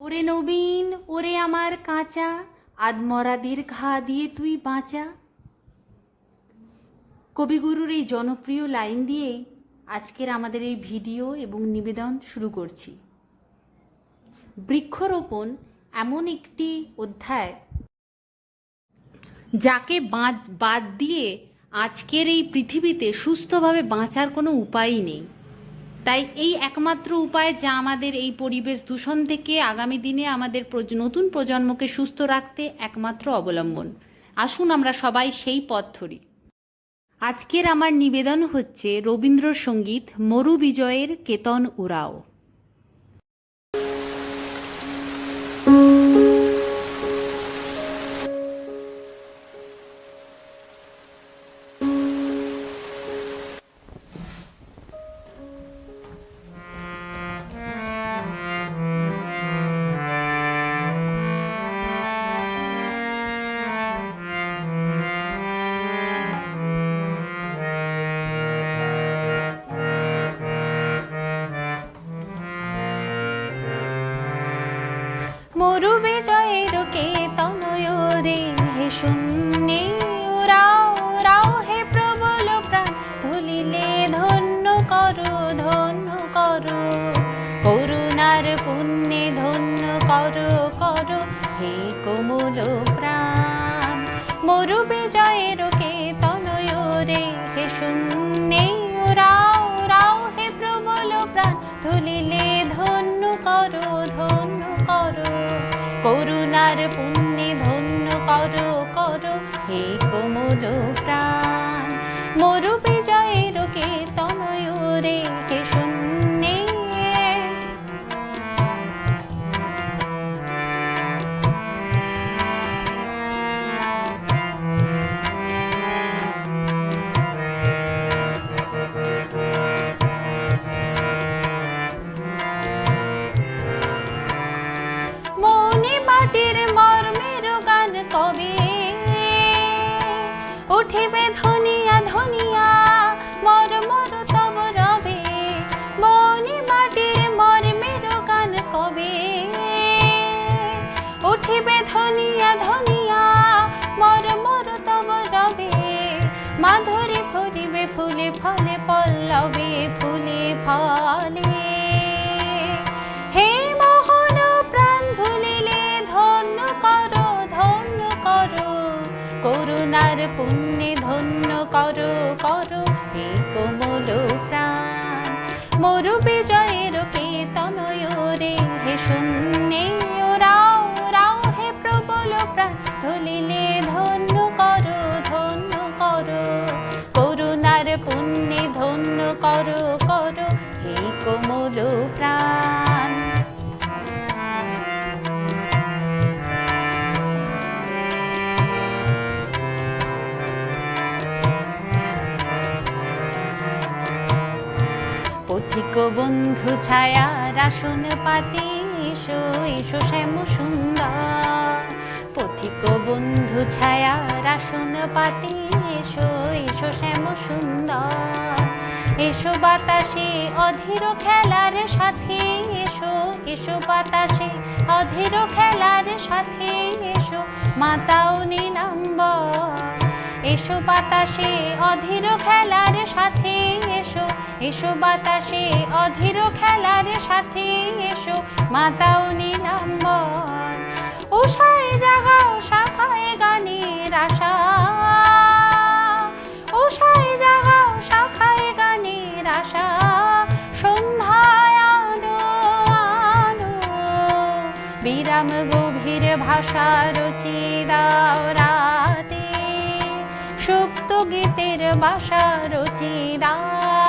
ওরে নবীন, ওরে আমার কাঁচা আদমরাদের ঘা দিয়ে তুই বাঁচা। কবিগুরুর এই জনপ্রিয় লাইন দিয়েই আজকের আমাদের এই ভিডিও এবং নিবেদন শুরু করছি। বৃক্ষরোপণ এমন একটি অধ্যায় যাকে বাদ বাদ দিয়ে আজকের এই পৃথিবীতে সুস্থভাবে বাঁচার কোনো উপায়ই নেই। তাই এই একমাত্র উপায় যা আমাদের এই পরিবেশ দূষণ থেকে আগামী দিনে আমাদের নতুন প্রজন্মকে সুস্থ রাখতে একমাত্র অবলম্বন। আসুন আমরা সবাই সেই পথ ধরি। আজকের আমার নিবেদন হচ্ছে রবীন্দ্রসঙ্গীত মরু বিজয়ের কেতন উরাও বিজয়ের কেতনয় রে হে শূন্যে উরাও উরাও হে প্রবল প্রাণ, ধুলিলে ধন্য করো ধন্য করো, করুণার পুণ্যে ধন্য করো করো হে কোমল প্রাণ। মরু বিজয়ের কেতনয় রে হে শূন্যে উরাও উরাও হে প্রবল প্রাণ, ধুলিলে ধন্য করো পুণ্যে ধন্য করো করো হে কোমল প্রাণ। ধনিয়া ধনিয়া, মর মর তব রবে। মৌনি মাটির মর্মের গান কবে? উঠিবে ধনিয়া ধনিয়া, মর মর তব রবে। মাধুরী ভরিবে ফুলে ফলে, পল্লবে ফুলে ফলে। হে মোহন, প্রাণ ধুলিলে ধন্য করো ধন্য করো। করুণার পুণ্যে করো করো পথিক বন্ধু ছায়া, রাসন পাতি, এসো এসো শ্যাম সুন্দর। পথিক বন্ধু ছায়া, রাসন পাতি, এসো এসো শ্যাম সুন্দর। এসো বাতাসে অধীর খেলার সাথে, এসো এসো বাতাসে অধীর খেলার সাথে, এসো মাতাও নীলাম্বর। এসো বাতাসে অধীর খেলার সাথে এসো বাতাসে, অধীর খেলার সাথে এসো। মাতাও নীলাম্বর উষায় জাগাও শাখায় গানের আশা। উষায় জাগাও শাখায় গানের আশা। বিরাম গভীর ভাষা রচি দাও রাতে। সুপ্ত গীতের বাসা রচি দাও।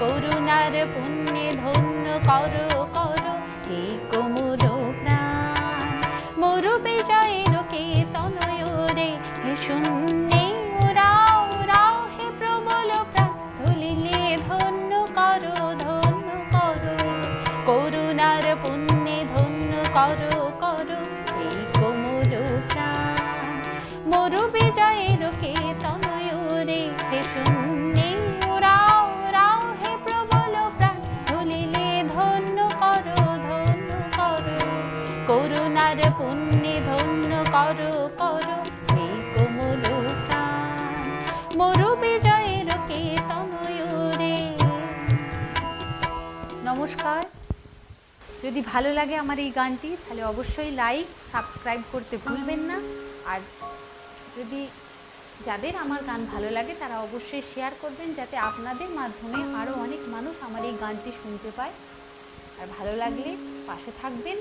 করুণার পুণ্যে ধন্য করো করো। হে কোমল প্রাণ মরু বিজয়ের কেতনয় রে হে শূন্যে তোমার পুণ্যে ধন্য মরু বিজয়ের নমস্কার। যদি ভালো লাগে আমার এই গানটি, তাহলে অবশ্যই লাইক সাবস্ক্রাইব করতে ভুলবেন না। আর যদি যাদের আমার গান ভালো লাগে, তারা অবশ্যই শেয়ার করবেন, যাতে আপনাদের মাধ্যমে আরও অনেক মানুষ আমার এই গানটি শুনতে পায়। আর ভালো লাগলে পাশে থাকবেন।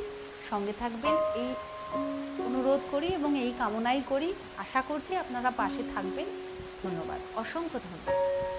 সঙ্গে থাকবেন। এই অনুরোধ করি এবং এই কামনাই করি। আশা করছি আপনারা পাশে থাকবেন। ধন্যবাদ। অসংখ্য ধন্যবাদ।